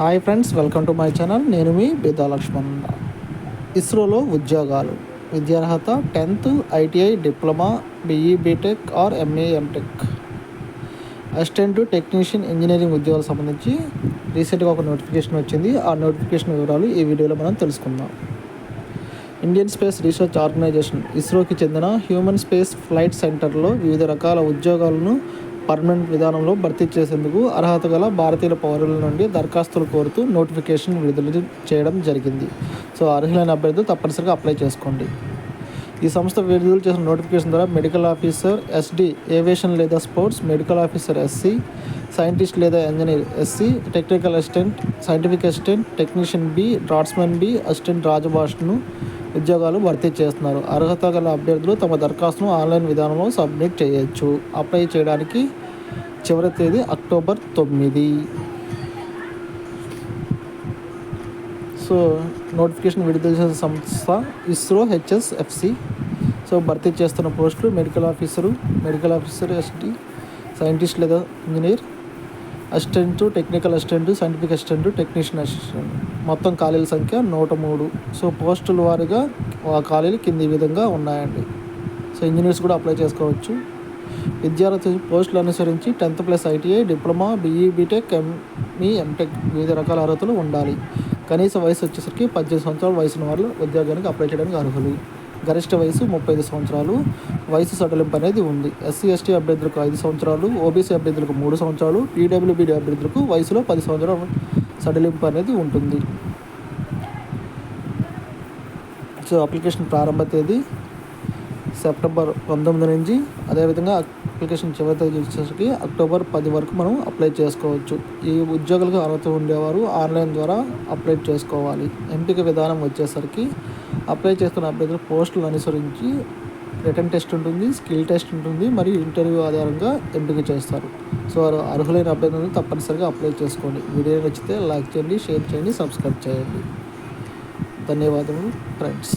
Hi friends welcome to my channel. నేను మీ బిదా లక్ష్మణ్. ఇస్రోలో ఉద్యోగాలు. విద్యార్హత tenth ITI diploma BE BTech or MA MTech. Assistant technician engineering ఉద్యోగాలకు సంబంధించి రీసెంట్గా ఒక నోటిఫికేషన్ వచ్చింది. ఆ నోటిఫికేషన్ వివరాలు ఈ వీడియోలో మనం తెలుసుకుందాం. ఇండియన్ స్పేస్ రీసెర్చ్ ఆర్గనైజేషన్ ఇస్రోకి చెందిన హ్యూమన్ స్పేస్ ఫ్లైట్ సెంటర్లో వివిధ రకాల ఉద్యోగాలను పర్మనెంట్ విధానంలో భర్తీ చేసేందుకు అర్హత గల భారతీయ పౌరుల నుండి దరఖాస్తులు కోరుతూ నోటిఫికేషన్ విడుదల చేయడం జరిగింది. సో అర్హులైన అభ్యర్థులు తప్పనిసరిగా అప్లై చేసుకోండి. ఈ సంస్థ విడుదల చేసిన నోటిఫికేషన్ ద్వారా మెడికల్ ఆఫీసర్ ఎస్డి ఏవియేషన్ లేదా sports medical officer SC scientist లేదా engineer SC technical assistant scientific assistant technician B draughtsmen B assistant రాజభాషను ఉద్యోగాలు భర్తీ చేస్తున్నారు. అర్హత గల అభ్యర్థులు తమ దరఖాస్తును ఆన్లైన్ విధానంలో సబ్మిట్ చేయొచ్చు. అప్లై చేయడానికి చివరి తేదీ అక్టోబర్ తొమ్మిది. సో నోటిఫికేషన్ విడుదల చేసిన సంస్థ ఇస్రో హెచ్ఎస్ఎఫ్సి. సో భర్తీ చేస్తున్న పోస్టులు medical officer medical officer ST scientist లేదా engineer assistant technical assistant scientific assistant technician assistant. మొత్తం ఖాళీల సంఖ్య నూట మూడు. సో పోస్టుల వారీగా ఆ ఖాళీలు కింది విధంగా ఉన్నాయండి. సో ఇంజనీర్స్ కూడా అప్లై చేసుకోవచ్చు. విద్యార్థి పోస్టులు అనుసరించి tenth plus ITI diploma BE BTech ME MTech వివిధ రకాల అర్హతలు ఉండాలి. కనీస వయసు వచ్చేసరికి పద్దెనిమిది సంవత్సరాల వయసున్న వాళ్ళు ఉద్యోగానికి అప్లై చేయడానికి అర్హులు. గరిష్ట వయసు ముప్పై ఐదు సంవత్సరాలు. వయసు సడలింపు అనేది ఉంది. ఎస్సీ ఎస్టీ అభ్యర్థులకు ఐదు సంవత్సరాలు ఓబీసీ అభ్యర్థులకు మూడు సంవత్సరాలు పీడబ్ల్యూబీడీ అభ్యర్థులకు వయసులో పది సంవత్సరాలు సడలింపు అనేది ఉంటుంది. సో అప్లికేషన్ ప్రారంభ తేదీ సెప్టెంబర్ పంతొమ్మిది నుంచి అదేవిధంగా అప్లికేషన్ చివరి తేదీ వచ్చేసరికి అక్టోబర్ పది వరకు మనం అప్లై చేసుకోవచ్చు. ఈ ఉద్యోగులకు అర్హత ఉండేవారు ఆన్లైన్ ద్వారా అప్లై చేసుకోవాలి. ఎంపిక విధానం వచ్చేసరికి అప్లై చేస్తున్న అభ్యర్థులు పోస్టులు అనుసరించి రిటర్న్ టెస్ట్ ఉంటుంది స్కిల్ టెస్ట్ ఉంటుంది మరియు ఇంటర్వ్యూ ఆధారంగా ఎంపిక చేస్తారు. సో అర్హులైన అభ్యర్థులను తప్పనిసరిగా అప్లై చేసుకోండి. వీడియో నచ్చితే లైక్ చేయండి షేర్ చేయండి సబ్స్క్రైబ్ చేయండి. ధన్యవాదములు ఫ్రెండ్స్.